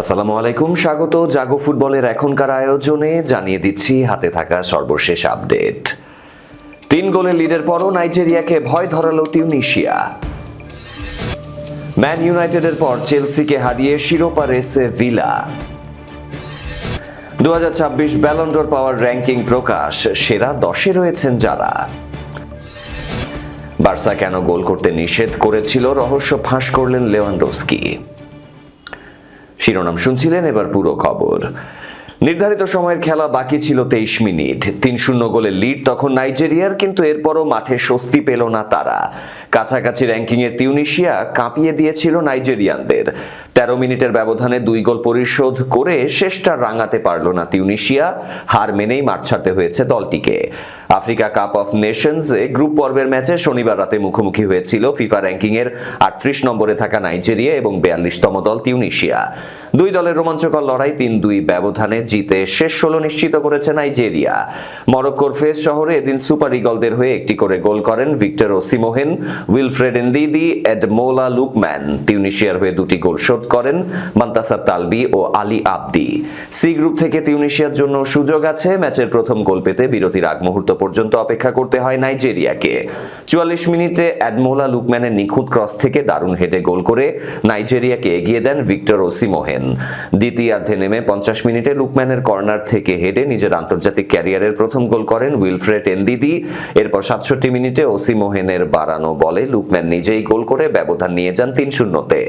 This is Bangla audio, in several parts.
আসসালামু আলাইকুম, স্বাগত জাগো ফুটবলের এখনকার আয়োজনে। জানিয়ে দিচ্ছি, হাতে থাকা সর্বশেষ আপডেট। তিন গোলে লিডের পরও নাইজেরিয়াকে ভয় ধরালো তিউনিশিয়া। ম্যান ইউনাইটেডের পর চেলসিকে হারিয়ে শিরোপা রেসে ভিলা। দু হাজার ছাব্বিশ ব্যালন্ডোর পাওয়ার র্যাঙ্কিং প্রকাশ, সেরা দশে রয়েছেন যারা। বার্সা কেন গোল করতে নিষেধ করেছিল, রহস্য ফাঁস করলেন লেওয়ান্ডোস্কি শিরোনাম শুনছিলেন এবার পুরো খবর। নির্ধারিত সময়ের খেলা বাকি ছিল তেইশ মিনিট। তিন শূন্য গোলের লিড তখন নাইজেরিয়ার, কিন্তু এরপরও মাঠে স্বস্তি পেল না তারা। কাছাকাছি র্যাঙ্কিংয়ে তিউনিশিয়া কাঁপিয়ে দিয়েছিল নাইজেরিয়ানদের। তেরো মিনিটের ব্যবধানে দুই গোল পরিশোধ করে শেষটা রাঙাতে পারল না তিউনিশিয়া। হার মেনেই মাঠ ছাড়তে হয়েছে দলটিকে। আফ্রিকা কাপ অফ নেশনসে গ্রুপ পর্বের ম্যাচে শনিবার রাতে মুখোমুখি হয়েছিল ফিফা র্যাঙ্কিং এর আটত্রিশ নম্বরে থাকা নাইজেরিয়া এবং বিয়াল্লিশতম দল তিউনিশিয়া। দুই দলের রোমাঞ্চকর লড়াই তিন দুই ব্যবধানে জিতে শেষ ষোলো নিশ্চিত করেছে নাইজেরিয়া। মরক্কোর ফেস শহরে এদিন সুপার ইগলদের হয়ে একটি করে গোল করেন ভিক্টর ওসিমোহেন, উইলফ্রেড এন্দিদি এডমোলা লুকম্যান। তিউনিশিয়ার হয়ে দুটি গোল শোধ করেন মান্তাসা তালবি ও আলী আবদি। সি গ্রুপ থেকে তিউনিশিয়ার জন্য সুযোগ আছে ম্যাচের প্রথম গোল পেতে বিরতির আগ মুহূর্ত পর্যন্ত অপেক্ষা করতে হয় নাইজেরিয়াকে। চুয়াল্লিশ মিনিটে অ্যাডমোলা লুকম্যানের নিখুঁত ক্রস থেকে দারুণ হেডে গোল করে নাইজেরিয়াকে এগিয়ে দেন ভিক্টর ওসিমোহেন। দ্বিতীয়ার্ধে নেমে পঞ্চাশ মিনিটে লুকম্যানের কর্নার থেকে হেডে নিজের আন্তর্জাতিক ক্যারিয়ারের প্রথম গোল করেন উইলফ্রেড এনদিদি। এরপর সাতষট্টি মিনিটে ওসিমোহেনের বাড়ানো বলে লুকম্যান নিজেই গোল করে ব্যবধান নিয়ে যান তিন শূন্যতে।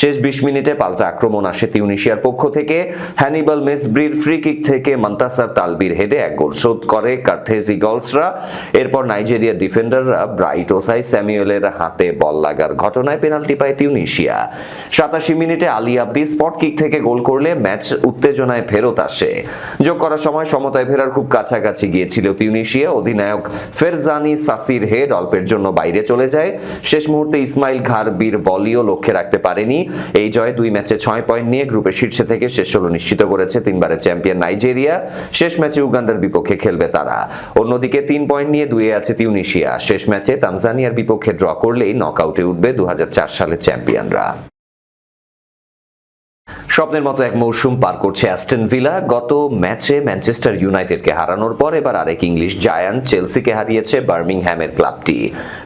শেষ বিশ মিনিটে পাল্টা আক্রমণ আসে তিউনিশিয়ার পক্ষ থেকে। হ্যানিবাল মেসব্রির ফ্রি কিক থেকে মান্তাসার তালবির হেডে এক গোল শোধ করে কার্থেজি গলসরা এরপর নাইজেরিয়ার ডিফেন্ডাররা ব্রাইট ওসাই স্যামুয়েলের হাতে বল লাগার ঘটনায় পেনাল্টি পায় তিউনিশিয়া সাতাশি মিনিটে আলী আব্দি স্পট কিক থেকে গোল করলে ম্যাচ উত্তেজনায় ফেরত আসে। যোগ করার সময় সমতায় ফেরার খুব কাছাকাছি গিয়েছিল তিউনিশিয়া অধিনায়ক ফেরজানি সাসির হেড অল্পের জন্য বাইরে চলে যায়। শেষ মুহূর্তে ইসমাইল ঘারবির ভলিও লক্ষ্যে রাখতে পারেনি। এই জয় দুই ম্যাচে ছয় পয়েন্ট নিয়ে গ্রুপের শীর্ষে থেকে শেষ ষোলো নিশ্চিত করেছে তিনবারের চ্যাম্পিয়ন নাইজেরিয়া শেষ ম্যাচে উগান্ডার বিপক্ষে খেলবে তারা। অন্যদিকে তিন পয়েন্ট নিয়ে দুয়ে আছে তিউনিশিয়া। শেষ ম্যাচে তানজানিয়ার বিপক্ষে ড্র করলেই নকআউটে উঠবে দু সালের চ্যাম্পিয়নরা। স্বপ্নের মতো এক মৌসুম পার করছে অ্যাস্টন ভিলা গত ম্যাচে ম্যানচেস্টার ইউনাইটেডকে হারানোর পর এবার আরেক ইংলিশ জায়ান্ট চেলসিকে হারিয়েছে বার্মিংহ্যামের ক্লাবটি।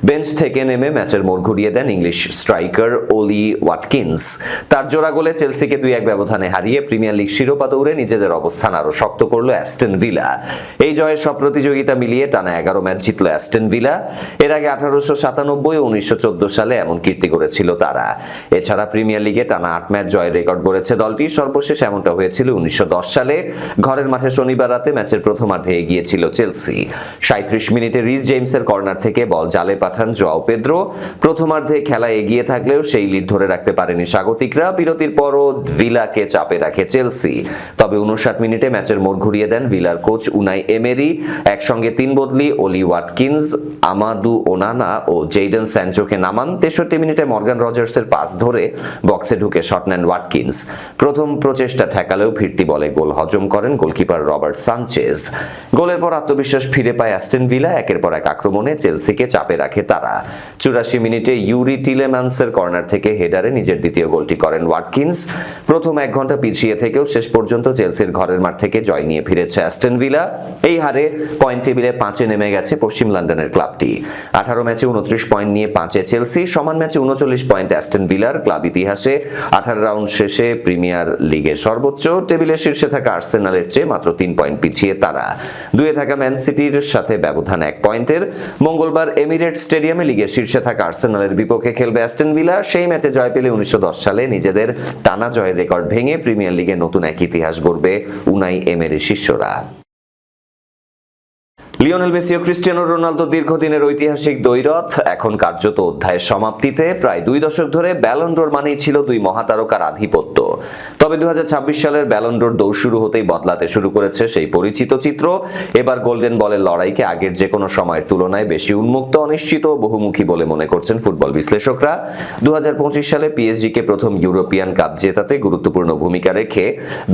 বেঞ্চ থেকে নেমে ম্যাচের মোড় ঘুরিয়ে দেন ইংলিশ স্ট্রাইকার ওলি ওয়াটকিন্স তার জোড়া গোলে চেলসিকে দুই এক ব্যবধানে হারিয়ে প্রিমিয়ার লিগ শিরোপা দৌড়ে নিজেদের অবস্থান আরও শক্ত করল অ্যাস্টন ভিলা এই জয়ের সব প্রতিযোগিতা মিলিয়ে টানা এগারো ম্যাচ জিতল অ্যাস্টন ভিলা এর আগে আঠারোশো সাতানব্বই ও উনিশশো সালে এমন কীর্তি করেছিল তারা। এছাড়া প্রিমিয়ার লিগে টানা আট ম্যাচ জয়ের রেকর্ড গড়েছে দলটি সর্বশেষ এমনটা হয়েছিল উনিশশো দশ সালে। ঘরের মাঠে শনিবার রাতে ম্যাচের প্রথমার্ধে এগিয়েছিল চেলসি। সাঁত্রিশ মিনিটে রিস জেমসের কর্নার থেকে বল জালে পাঠান জোয়াও পেদ্রো। প্রথমার্ধে খেলা এগিয়ে থাকলেও সেই লিড ধরে রাখতে পারেনি স্বাগতিকরা। বিরতির পরও ভিলাকে চাপে রাখে চেলসি। তবে উনষাট মিনিটে ম্যাচের মোড় ঘুরিয়ে দেন ভিলার কোচ উনাই এমেরি। একসঙ্গে তিন বদলি ওলি ওয়াটকিন্স, আমাদু ওনানা ও জেইডেন স্যানচোকে নামান। তেষট্টি মিনিটে মর্গান রজার্সের পাস ধরে বক্সে ঢুকে শট নেন ওয়াটকিন্স। প্রথম প্রচেষ্টা ঠেকালেও ফিরতি বলে গোল হজম করেন গোলকিপার রবার্ট সানচেজ। গোলের পর আত্মবিশ্বাস ফিরে পায় অ্যাস্টেন ভিলা, একের পর এক আক্রমণে চেলসিকে চাপে রাখে তারা। চুরাশি মিনিটে ইউরি টিলেম্যান্সের কর্নার থেকে হেডারে নিজের দ্বিতীয় গোলটি করেন ওয়াটকিন্স। প্রথম এক ঘণ্টা পিছিয়ে থেকেও শেষ পর্যন্ত চেলসির ঘরের মাঠ থেকে জয় নিয়ে ফিরেছে অ্যাস্টন ভিলা। এই হারে পয়েন্ট টেবিলে পাঁচে নেমে গেছে পশ্চিম লন্ডনের ক্লাবটি। আঠারো ম্যাচে উনত্রিশ পয়েন্ট নিয়ে পাঁচে চেলসি, সমান ম্যাচে উনচল্লিশ পয়েন্ট অ্যাস্টন ভিলার ক্লাব ইতিহাসে আঠারো রাউন্ড শেষে প্রিমিয়ার লিগে সর্বোচ্চ টেবিলের শীর্ষে থাকা আর্সেনালের চেয়ে মাত্র তিন পয়েন্ট পিছিয়ে তারা। দুয়ে থাকা ম্যান সিটির সাথে ব্যবধান এক পয়েন্টের। মঙ্গলবার এমিরেট স্টেডিয়ামে লিগের শীর্ষে থাকা আর্সেনালের বিপক্ষে খেলবে অ্যাস্টন ভিলা। সেই ম্যাচে জয় পেলে উনিশশো দশ সালে নিজেদের টানা জয়ের রেকর্ড ভেঙে প্রিমিয়ার লিগে নতুন এক ইতিহাস গড়বে উনাই এমের শিষ্যরা। লিওনেল মেসি ও ক্রিস্টিয়ানো রোনালদো দীর্ঘদিনের ঐতিহাসিক দ্বৈরথ, এখন কার্যত অধ্যায়ের সমাপ্তিতে। প্রায় দুই দশক ধরে ব্যালন্ডোর মানেই ছিল দুই মহাতারকার আধিপত্য। তবে দুহাজার ছাব্বিশ সালের ব্যালন্ডোর দৌড় শুরু হতেই বদলাতে শুরু করেছে সেই পরিচিত চিত্র। এবার গোল্ডেন বলের লড়াইকে আগের যে কোনো সময়ের তুলনায় বেশি উন্মুক্ত, অনিশ্চিত বহুমুখী বলে মনে করছেন ফুটবল বিশ্লেষকরা। দু হাজার পঁচিশ সালে পিএসজিকে প্রথম ইউরোপিয়ান কাপ জেতাতে গুরুত্বপূর্ণ ভূমিকা রেখে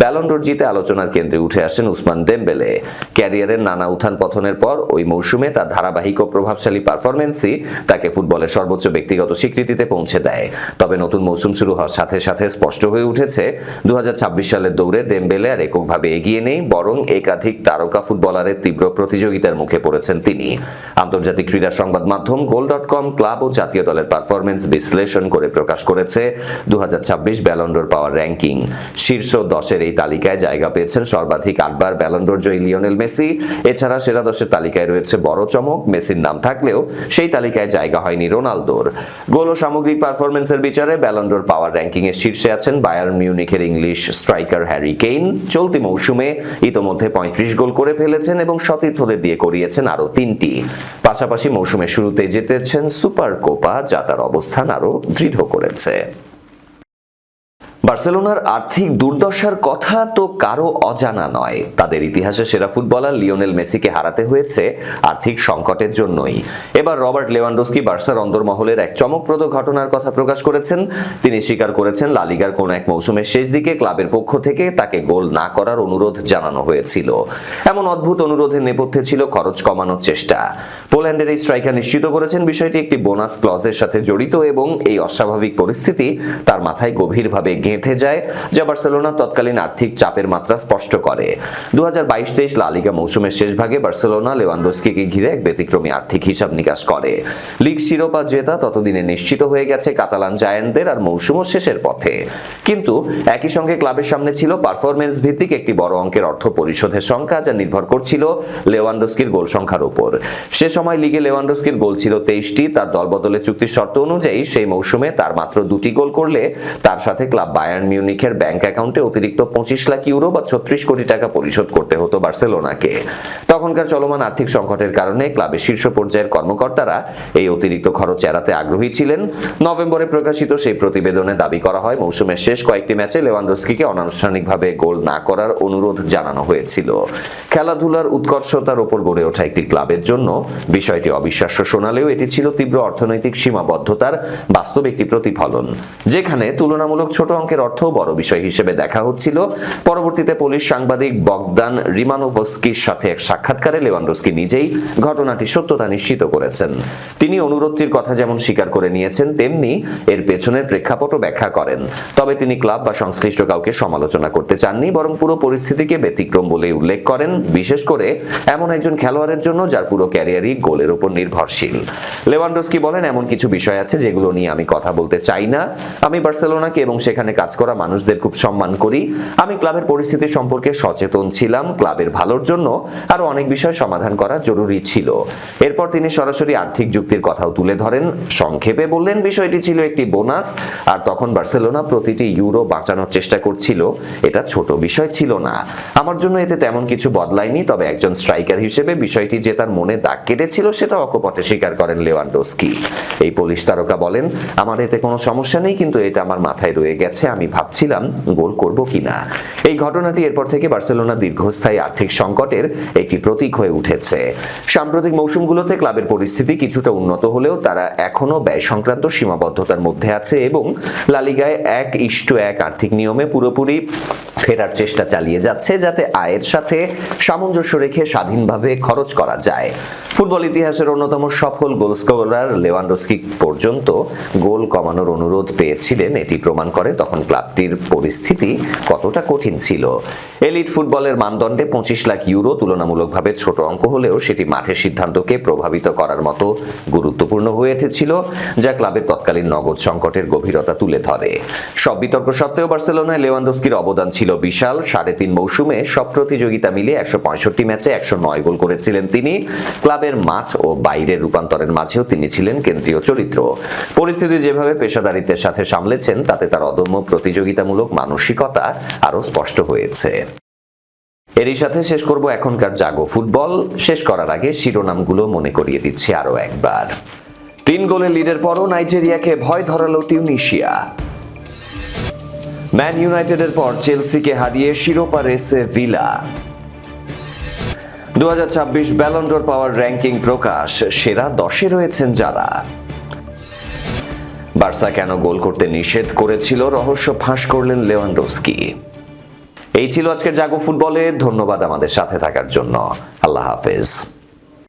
ব্যালন্ডোর জিতে আলোচনার কেন্দ্রে উঠে আসেন উসমান ডেম্বেলে। ক্যারিয়ারের নানা উত্থান পথনের অর্জনের পর ওই মৌসুমে তার ধারাবাহিক ও প্রভাবশালী পারফরমেন্সই তাকে ফুটবলের সর্বোচ্চ ব্যক্তিগত স্বীকৃতিতে পৌঁছে দেয়। তবে নতুন মৌসুম শুরু হওয়ার সাথে সাথে স্পষ্ট হয়ে উঠেছে দু সালের দৌড়ে ডেম্বেলে আর এককভাবে এগিয়ে নেই, বরং একাধিক তারকা ফুটবলারের তীব্র প্রতিযোগিতার মুখে পড়েছেন তিনি। আন্তর্জাতিক ক্রীড়া সংবাদ মাধ্যম গোল ডট কম ক্লাব ও জাতীয় দলের পারফরমেন্স বিশ্লেষণ করে প্রকাশ করেছে দু ব্যালন্ডোর পাওয়ার র্যাঙ্কিং। শীর্ষ দশের এই তালিকায় জায়গা পেয়েছেন সর্বাধিক আটবার ব্যালন্ডোর জয়ী লিওনেল মেসি, এছাড়া সেরা দশের তালিকায় রয়েছে বড় চমক, মেসির নাম থাকলেও সেই তালিকায় জায়গা হয়নি রোনালদোর। গোল ও সামগ্রিক পারফরমেন্সের বিচারে ব্যালন্ডোর পাওয়ার র্যাঙ্কিং এর শীর্ষে আছেন বায়ার মিউনিখের ইংলিশ স্ট্রাইকার হ্যারি কেইন চলতি মৌসুমে ইতোমধ্যে পঁয়ত্রিশ গোল করে ফেলেছেন এবং সতীর্থদের দিয়ে করিয়েছেন আরও তিনটি। পাশাপাশি মৌসুমের শুরুতে জিতেছেন সুপার কোপা যা তার অবস্থান আরও দৃঢ় করেছে। বার্সেলোনার আর্থিক দুর্দশার কথা তো কারও অজানা নয়। তাদের ইতিহাসে সেরা ফুটবলার লিওনেল মেসিকে হারাতে হয়েছে আর্থিক সংকটের জন্যই। এবার রবার্ট লেভানডোস্কি বার্সার অন্দরমহলের এক চমকপ্রদ ঘটনার কথা প্রকাশ করেছেন। তিনি স্বীকার করেছেন লালিগার কোন এক মৌসুমের শেষ দিকে ক্লাবের পক্ষ থেকে তাকে গোল না করার অনুরোধ জানানো হয়েছিল। এমন অদ্ভুত অনুরোধের নেপথ্যে ছিল খরচ কমানোর চেষ্টা। পোল্যান্ডের এই স্ট্রাইকার নিশ্চিত করেছেন, বিষয়টি একটি বোনাস ক্লজের সাথে জড়িত এবং এই অস্বাভাবিক পরিস্থিতি তার মাথায় গভীরভাবে গেঁথে যায়, যা বার্সেলোনা তৎকালীন আর্থিক চাপের মাত্রা স্পষ্ট করে। দু হাজার বাইশ লালিগা মৌসুমের শেষ ভাগে বার্সেলোনা লেওয়ান্ডোস্কিকে ঘিরে এক ব্যতিক্রমী আর্থিক হিসাব নিকাশ করে। লিগ শিরোপা জেতা ততদিনে নিশ্চিত হয়ে গেছে কাতালান জায়ান্টদের আর মৌসুমও শেষের পথে। কিন্তু একই সঙ্গে ক্লাবের সামনে ছিল পারফরমেন্স ভিত্তিক একটি বড় অঙ্কের অর্থ পরিশোধের সংখ্যা, যা নির্ভর করছিল লেওয়ান্ডোস্কির গোল সংখ্যার উপর। সে সময় লিগে লেওয়ান্ডোস্কির গোল ছিল তেইশটি, তার দলবদলে চুক্তির শর্ত অনুযায়ী সেই মৌসুমে তার মাত্র দুটি গোল করলে তার সাথে ক্লাব বায়ার্ন মিউনিখের ব্যাংক অ্যাকাউন্টে অতিরিক্ত পঁচিশ লাখ ইউরো বা ছত্রিশ কোটি টাকা পরিশোধ করতে হতো বার্সেলোনাকে। তখনকার চলমান আর্থিক সংকটের কারণে ক্লাবের শীর্ষ পর্যায়ের কর্মকর্তারা এই অতিরিক্ত খরচ এড়াতে আগ্রহী ছিলেন। নভেম্বরে প্রকাশিত সেই প্রতিবেদনে দাবি করা হয়, মৌসুমের শেষ কয়েকটি ম্যাচে লেভানডস্কিকে অনানুষ্ঠানিকভাবে গোল না করার অনুরোধ জানানো হয়েছিল। খেলাধুলার উৎকর্ষতার ওপর গড়ে ওঠা একটি ক্লাবের জন্য বিষয়টি অবিশ্বাস্য শোনালেও এটি ছিল তীব্র অর্থনৈতিক সীমাবদ্ধতার বাস্তব একটি প্রতিফলন, যেখানে তুলনামূলক ছোট অঙ্কের অর্থ বড় বিষয় হিসেবে দেখা হচ্ছিল। পরবর্তীতে পুলিশ সাংবাদিক বগদান রিমানোভস্কির সাথে এক সাক্ষাৎকারে লেভানডস্কি নিজেই ঘটনাটি সত্যতা নিশ্চিত করেছেন। তিনি অনুরোধটির কথা যেমন স্বীকার করে নিয়েছেন, তেমনি এর পেছনের প্রেক্ষাপটও ব্যাখ্যা করেন। তবে তিনি ক্লাব বা সংশ্লিষ্ট কাউকে সমালোচনা করতে চাননি, বরং পুরো পরিস্থিতিকে ব্যতিক্রম বলে উল্লেখ করেন, বিশেষ করে এমন একজন খেলোয়াড়ের জন্য যার পুরো ক্যারিয়ারই গোলের উপর নির্ভরশীল। লেভানডস্কি বলেন, এমন কিছু বিষয় আছে যেগুলো নিয়ে আমি কথা বলতে চাই না। আমি বার্সেলোনাকে এবং সেখানে কাজ করা মানুষদের খুব সম্মান করি। আমি ক্লাবের পরিস্থিতি সম্পর্কে সচেতন ছিলাম, ক্লাবের ভালোর জন্য আরও অনেক বিষয় সমাধান করা জরুরি ছিল। এরপর তিনি সরাসরি আর্থিক যুক্তির কথাও তুলে ধরেন। সংক্ষেপে বললেন, বিষয়টি ছিল একটি বোনাস, আর তখন বার্সেলোনা প্রতিটি ইউরো বাঁচানোর চেষ্টা করছিল। এটা ছোট বিষয় ছিল না। আমার জন্য এতে তেমন কিছু বদলায়নি, তবে একজন স্ট্রাইকার হিসেবে বিষয়টি যে তার মনে দাগ কেটেছিল, সেটা অকপটে স্বীকার করেন লেওয়ান্ডোস্কি। এই পুলিশ তারকা বলেন, আমার এতে কোনো সমস্যা নেই, কিন্তু এটা আমার মাথায় রয়ে গেছে। আমি ভাবছিলাম গোল করব কিনা। এই ঘটনাটি এরপর থেকে বার্সেলোনা দীর্ঘস্থায়ী আর্থিক সংকটের একটি প্রতীক হয়ে উঠেছে। সাম্প্রতিক মৌসুমগুলোতে ক্লাবের পরিস্থিতি কিছুটা উন্নত হলেও তারা এখনও ব্যয় সংক্রান্ত সীমাবদ্ধতার মধ্যে আছে এবং লালিগায় এক ইস্টু এক আর্থিক নিয়মে পুরোপুরি ফেরার চেষ্টা চালিয়ে যাচ্ছে যাতে আয়ের সাথে সামঞ্জস্য রেখে স্বাধীনভাবে খরচ করা যায়। ফুটবল ইতিহাসের অন্যতম সফল গোল স্কোরার লেভানডস্কি পর্যন্ত গোল কমানোর অনুরোধ পেয়েছিলেন, এটি প্রমাণ করে তখন ক্লাবটির পরিস্থিতি কতটা কঠিন ছিল। এলিট ফুটবলের মানদণ্ডে পঁচিশ লাখ ইউরো তুলনামূলকভাবে ছোট অঙ্ক হলেও সেটি মাঠের সিদ্ধান্তকে প্রভাবিত করার মতো গুরুত্বপূর্ণ হয়ে উঠেছিল, যা ক্লাবের তৎকালীন নগদ সংকটের গভীরতা তুলে ধরে। সব বিতর্ক সত্ত্বেও বার্সেলোনায় লেভানডস্কির অবদান ছিল বিশাল, সাড়ে তিন মৌসুমে সব প্রতিযোগিতা মিলিয়ে একশো পঁয়ষট্টি ম্যাচে একশো নয় গোল করেছিলেন তিনি। ক্লাবের মাঠ ও বাইরের রূপান্তরের মাঝেও তিনি ছিলেন কেন্দ্রীয় চরিত্র। পরিস্থিতি যেভাবে পেশাদারিত্বের সাথে সামলেছেন, তাতে তার অদম্য প্রতিযোগিতামূলক মানসিকতা আরও স্পষ্ট হয়েছে। এরই সাথে শেষ করব এখনকার জাগো ফুটবল। শেষ করার আগে শিরোনামগুলো মনে করিয়ে দিচ্ছি আরও একবার। তিন গোলে লিডের পরও নাইজেরিয়াকে ভয় ধরালো তিউনিশিয়া ম্যান ইউনাইটেডের পর চেলসিকে হারিয়ে শিরোপা রেসে ভিলা। দু হাজার ছাব্বিশ ব্যালন্ডোর পাওয়ার র্যাঙ্কিং প্রকাশ, সেরা দশে রয়েছেন যারা। বার্সা কেন গোল করতে নিষেধ করেছিল? রহস্য ফাঁস করলেন লেওয়ান্ডোস্কি এই ছিল আজকের জাগো ফুটবলে। ধন্যবাদ আমাদের সাথে থাকার জন্য। আল্লাহ হাফেজ।